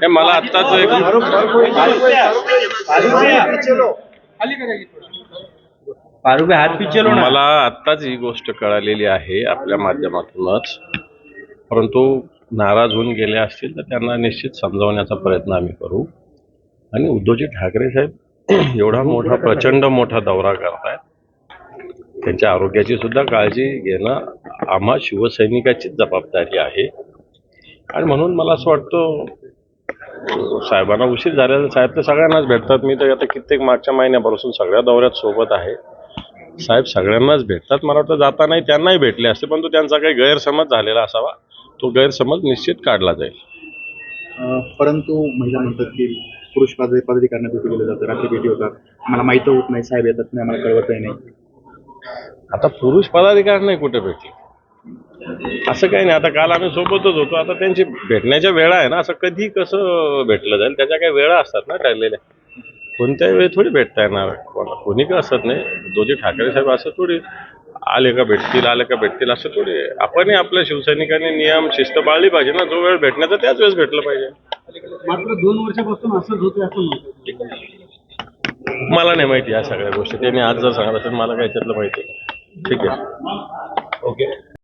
हे मला आत्ताच एक मला आत्ताच ही गोष्ट कळालेली आहे आपल्या माध्यमातूनच. परंतु नाराज होऊन गेले असतील तर त्यांना निश्चित समजावण्याचा प्रयत्न आम्ही करू. आणि उद्धवजी ठाकरे साहेब एवढा मोठा प्रचंड मोठा दौरा करतायत. त्यांच्या आरोग्याची सुद्धा काळजी घेणं आम्हा शिवसैनिकाचीच जबाबदारी आहे. आणि म्हणून मला असं वाटतं साहेबांना उशीर झालेला साहेब तर सगळ्यांनाच भेटतात. मी तर आता कित्येक मागच्या महिन्यापासून सगळ्या दौऱ्यात सोबत आहे. साहेब सगळ्यांनाच भेटतात. मला वाटतं जातानाही त्यांनाही भेटले असते पण तो त्यांचा काही गैरसमज झालेला असावा. तो गैरसमज निश्चित काढला जाईल. परंतु महिला म्हणतात की पुरुष पदाधिक पदाधिकाऱ्यांना भेटी गेले जातं रात्री भेटी होतात. मला माहिती होत नाही साहेब येतात नाही आम्हाला कळवतही नाही. आता पुरुष पदाधिकारी नाही कुठे भेटले. असं काही नाही. आता काल आम्ही सोबतच होतो. आता त्यांची भेटण्याच्या वेळा आहे ना असं कधी कसं भेटलं जाईल? त्याच्या काही वेळा असतात ना ठरलेल्या. कोणत्याही वेळी थोडी भेटता येणार कोणा कोणी का असत नाही. दोजी ठाकरे साहेब असं थोडी आले का भेटतील आले का भेटतील असं थोडी. आपणही आपल्या शिवसैनिकांनी नियम शिस्त पाळली पाहिजे ना. जो वेळ भेटण्याचा त्याच वेळेस भेटलं पाहिजे. मात्र दोन वर्षापासून असंच होते असं मला नाही माहिती या सगळ्या गोष्टी. त्यांनी आज जर सांगत असेल मला काही त्यातलं माहिती. ठीक आहे. ओके.